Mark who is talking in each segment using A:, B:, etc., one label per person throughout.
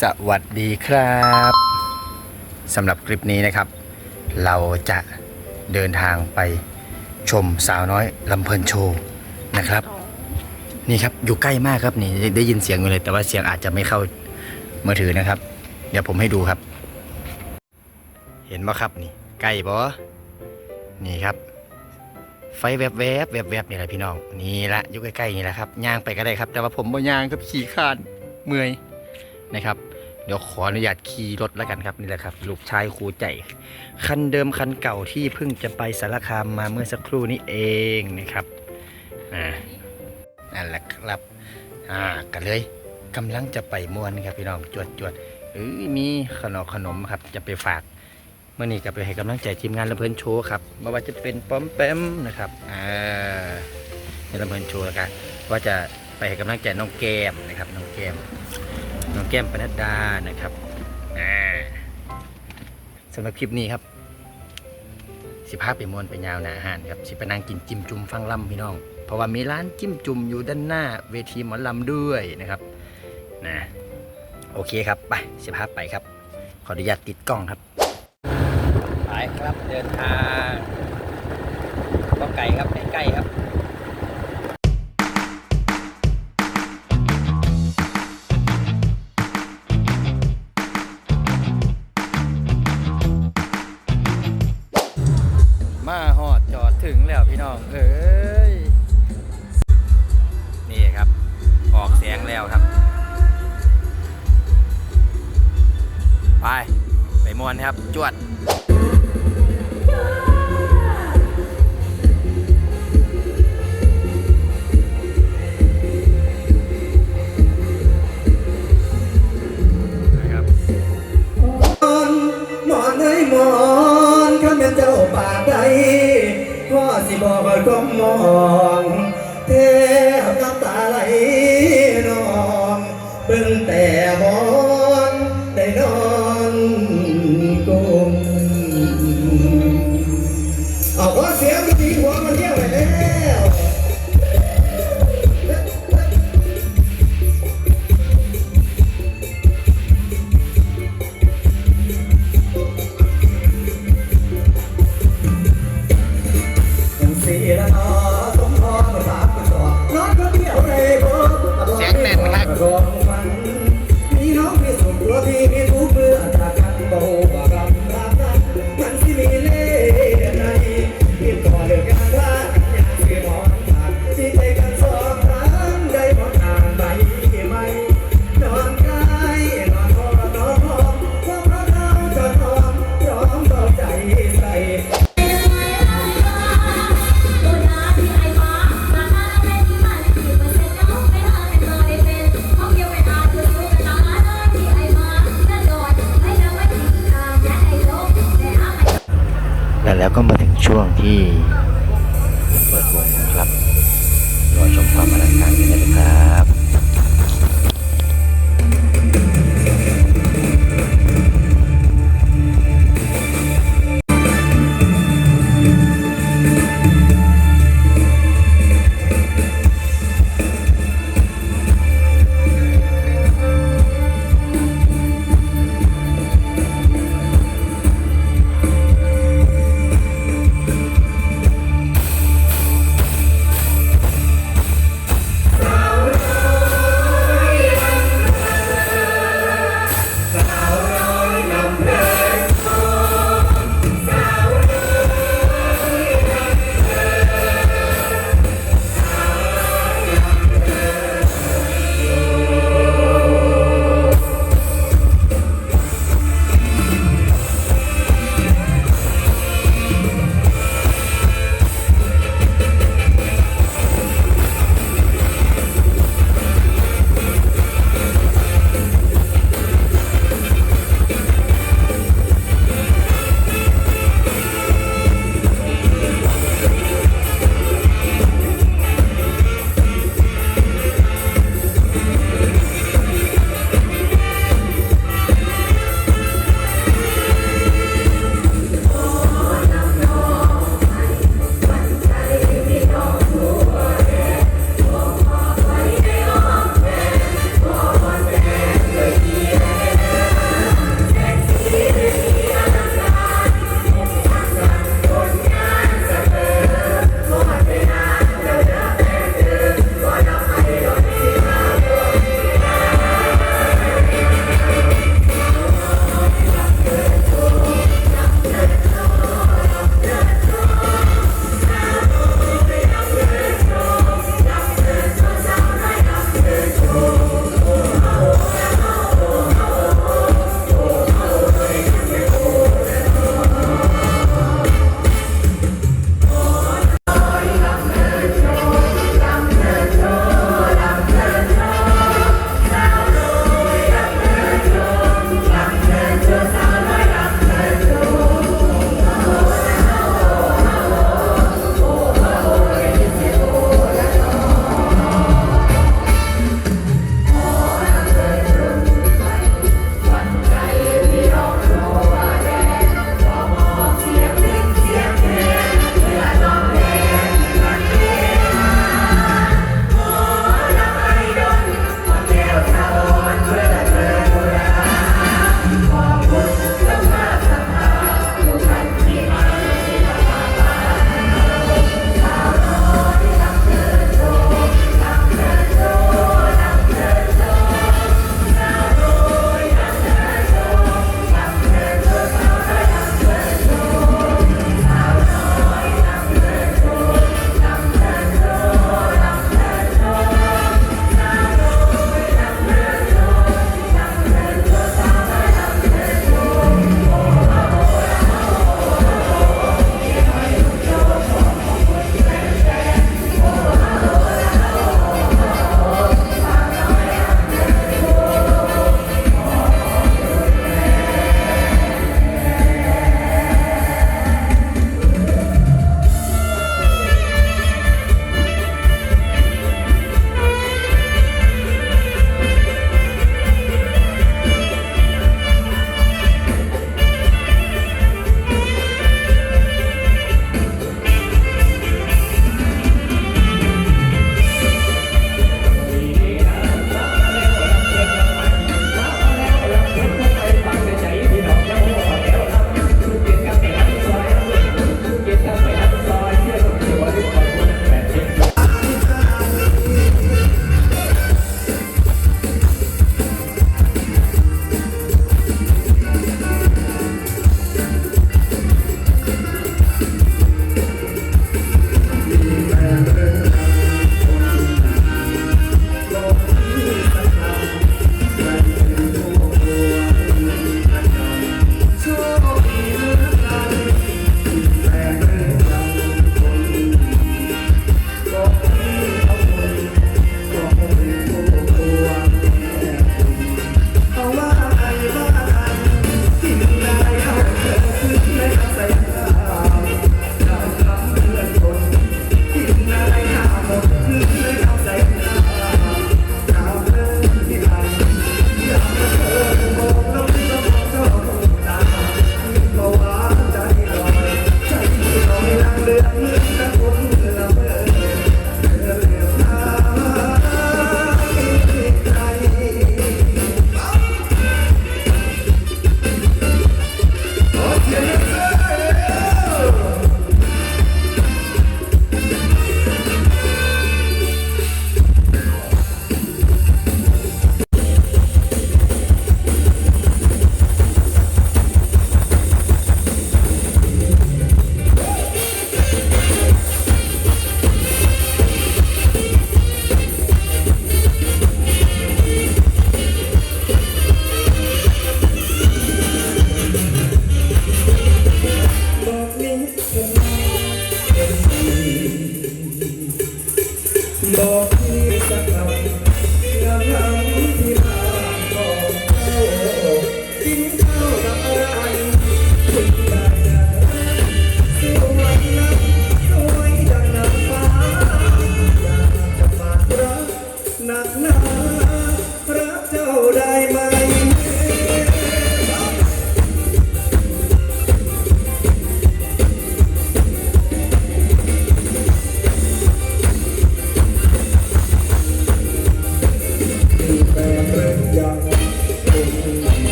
A: สวัสดีครับสำหรับคลิปนี้นะครับ เราจะเดินทางไปชมสาวน้อยลำเพลินโชว์นะครับ นี่ครับอยู่ใกล้มากครับนี่ได้ยินเสียงอยู่เลย แต่ว่าเสียงอาจจะไม่เข้ามือถือนะครับ เดี๋ยวผมให้ดูครับ เห็นไหมครับนี่ใกล้บ่นี่ครับ ไฟแวบๆแวบแวบๆนี่แหละพี่น้องนี่ละอยู่ใกล้ๆนี่แหละครับย่างไปก็ได้ครับ แต่ว่าผมบ่ย่างครับขี่ขานเมื่อย นะครับ เดี๋ยวขออนุญาตขี่รถแล้วกันครับนี่แหละครับ ลูกชายครูใจ คันเดิมคันเก่าที่เพิ่งจะไปสารคามมาเมื่อสักครู่นี้เองนะครับอ่านั่นแหละครับอ่ากันเลยกำลังจะไปม่วนครับพี่น้องจวดจวดเอ้ยมีขนมขนมครับจะไปฝากเมื่อนี้ก็ไปให้กำลังใจทีมงานลำเพลินโชว์ครับไม่ว่าจะเป็นป้อมแปมนะครับอ่าในลำเพลินโชว์แล้วกันว่าจะไปให้กำลังใจน้องแก้มนะครับน้องแก้ม น้องแก้มปนัดดานะครับสำหรับคลิปนี้ครับ สิภาพไปมวนไปยาวหนาหารครับ สิไปนั่งกินจิ้มจุ่มฟังลำพี่น้อง เพราะว่ามีร้านจิ้มจุ่มอยู่ด้านหน้าเวทีหมอลำด้วยนะครับนะโอเคครับ ไปสิภาพไปครับ ขออนุญาตติดกล้องครับ ไปครับเดินทางก็ไกลครับใกล้ครับ ก็มา
B: ถึ
A: งช่วงที่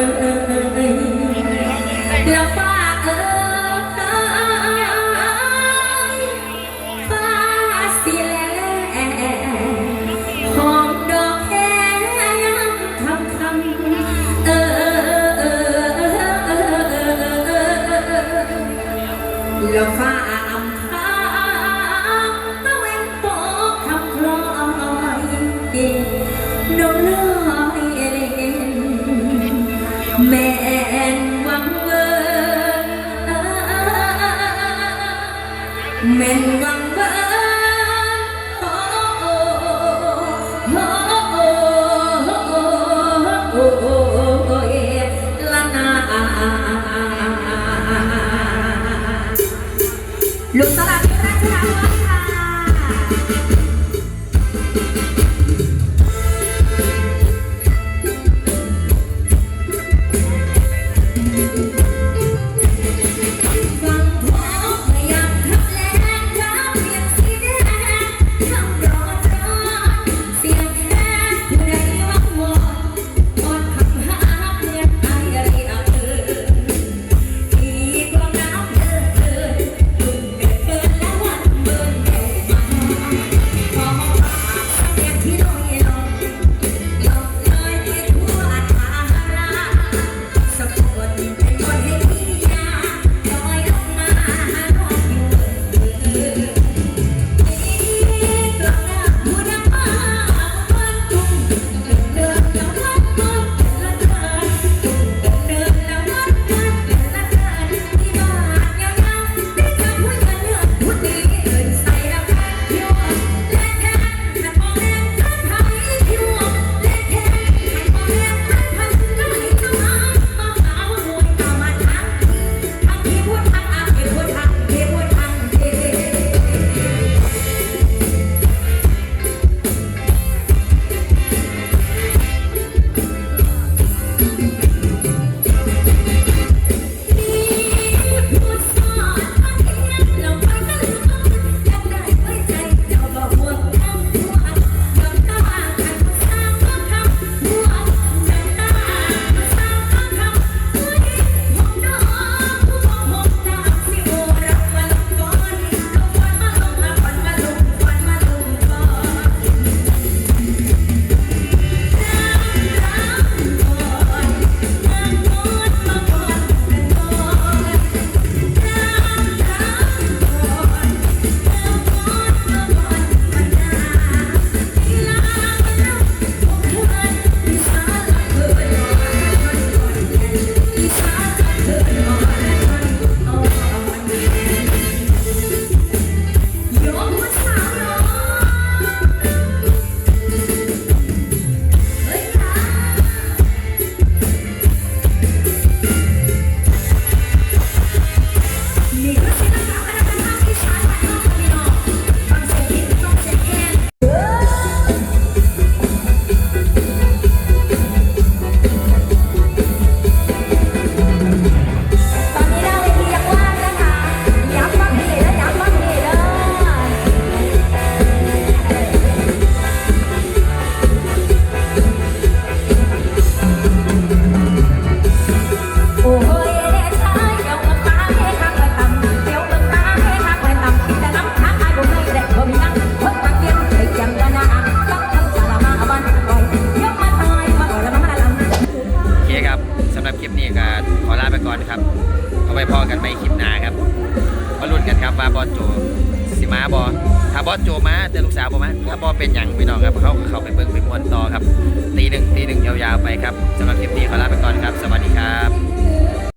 B: and แม่นหวังเวิ